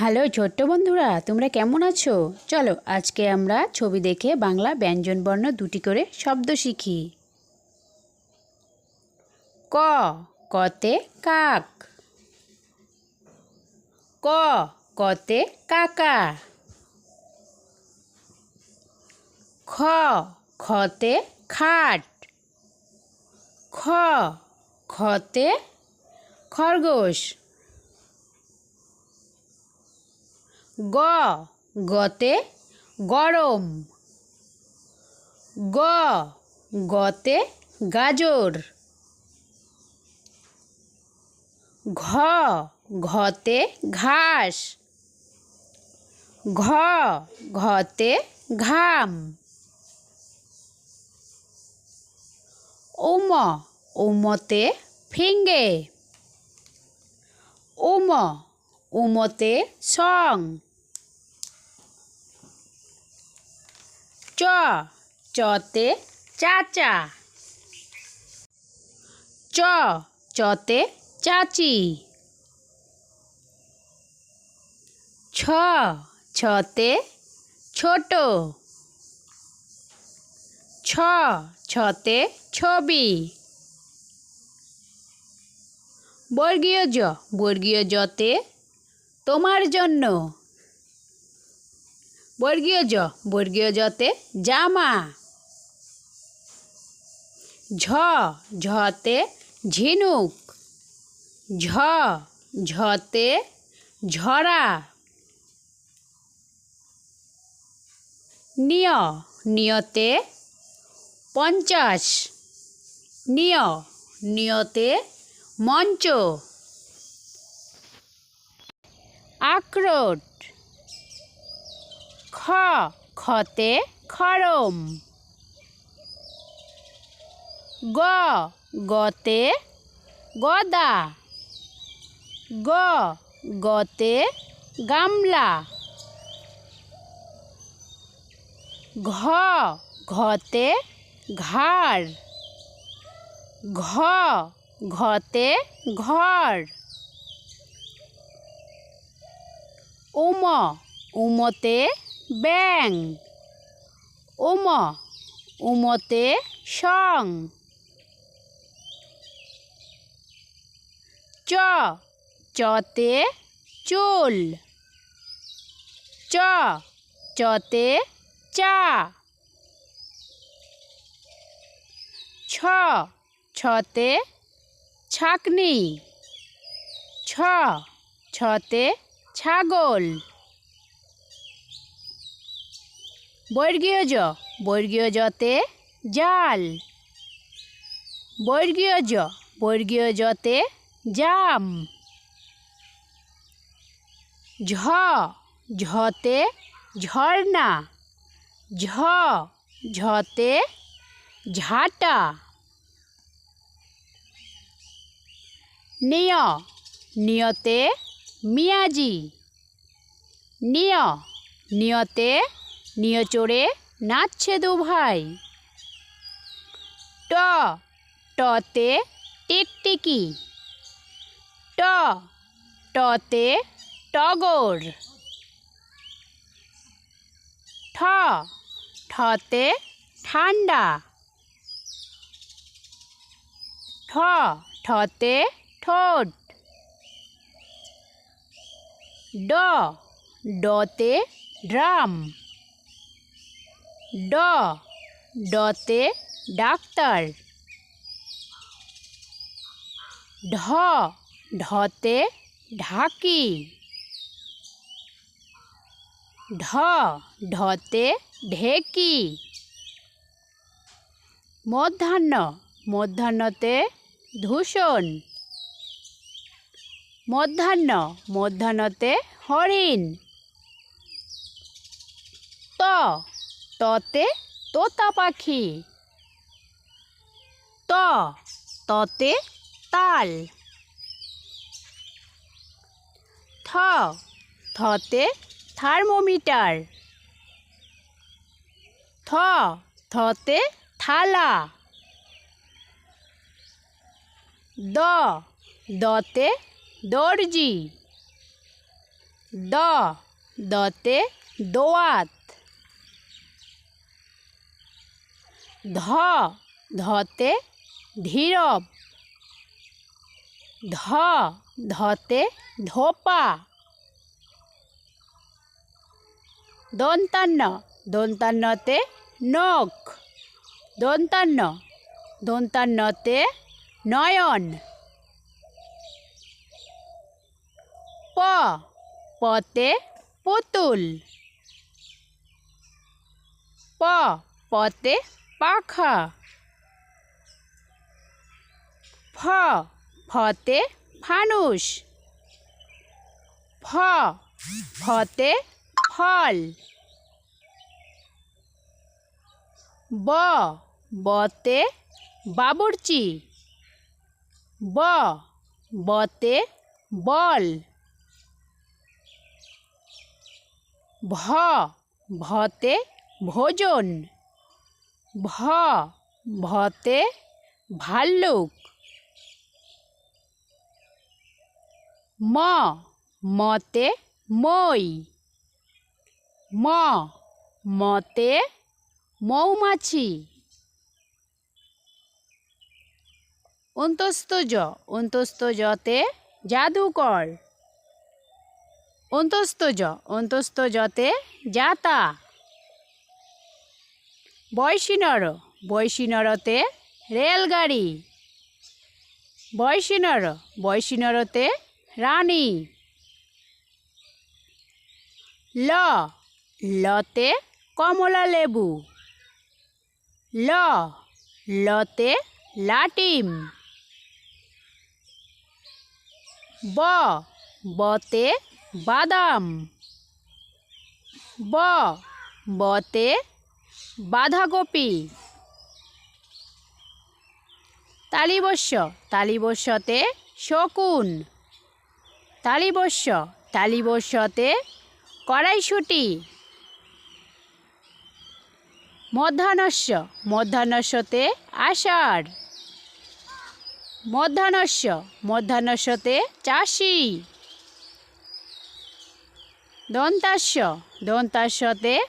Hello ছোট্ট বন্ধুরা, তোমরা কেমন আছো? চলো আজকে আমরা ছবি দেখে বাংলা ব্যঞ্জনবর্ণ দুটি করে শব্দ শিখি। ক, কতে কাক। ক, কতে কাকা। খ, খতে খাট। খ, খতে খরগোশ। গ, গতে গরম। গ, গতে গাজর। ঘ, ঘতে ঘাস। ঘ, ঘতে ঘাম। উম, উমতে ফিঙ্গে। উম, উমতে সং। চ। চতে চাচা। চ। চতে চাচি। ছ। ছতে ছোট। ছ। ছতে ছবি। বর্গীয় জ। বর্গীয় জতে তোমার জন্য। বর্গীয় জ বর্গীয় জতে জামা। ঝ, ঝতে ঝিনুক। ঝ, ঝতে ঝরা। নিয়, নিয়তে পঞ্চাশ। নিয়, নিয়তে মঞ্চ। আখরোট খ, খতে খরম। গ, গতে গদা। গ, গতে গামলা। ঘ, ঘতে ঘাড়। ঘ, ঘতে ঘর। উম, উমতে ব্যাং। উম। উমতে সং। চ। চতে চুল। চ। চতে চা। ছ। ছতে ছাকনি। ছ। ছতে ছাগল। বর্গীয় জ বর্গীয় জতে জাল। বর্গীয় জ বর্গীয় জতে জাম। ঝ, ঝতে ঝর্ণা। ঝ, ঝতে ঝাটা। নিয়, নিয়তে মিয়াজি। নিয়, নিয়তে নিয় চড়ে নাচছে দু ভাই। ট টতে টিকটিকি। ট টতে টগর। ঠ ঠতে ঠান্ডা। ঠ ঠতে ঠোঁট। ড ডতে ড্রাম। ড, ডতে ডাক্তার। ঢ, ঢতে ঢাকি। ঢ, ঢতে ঢেকি। মধ্যাহ্ন, মধ্যাহ্নতে ধূষণ মধ্যাহ্ন, মধ্যাহ্নতে হরিণ। ত ততে তোতা পাখি। ত, ততে তাল। থ, থতে থার্মোমিটার। থ, থতে থালা। দ, দতে দর্জি। দ, দতে দোয়াত। ধ, ধতে ধীরব। ধ, ধতে ধোপা। দন্তান্ন, দন্তান্নতে নখ। দন্তান্ন, দন্তান্নতে নয়ন। প, পতে পুতুল। প, পতে পাখা। ফ ফতে ফানুষ ফ ফতে ফল। ব, বতে বাবুর্চি। ব, বতে বল। ভ, ভতে ভোজন। ভ, ভতে ভাল্লুক। ম, মতে মই। ম, মতে মৌমাছি। অন্তস্থ জ, অন্তস্থ জতে জাদুকর। অন্তস্থ জ, অন্তস্থ জতে জাতা। বয়সীনর বয়সীনরতে রেলগাড়ি। বয়সীনর বয়সীনরতে রানী। ল, লতে কমলা লেবু। ল, লতে লাটিম। ব, বতে বাদাম। ব, বতে বাঁধাকপি। তালিবস্য। তালিবস্যতে শকুন। তালিবস্য। তালিবস্যতে কড়াইশুটি। মধ্যাহ্নস্য। মধ্যাহ্নস্যতে আষাঢ়। মধ্যাহ্নস্য। মধ্যাহ্নস্যতে চাষি। দন্তাস্য। দন্তাস্যতে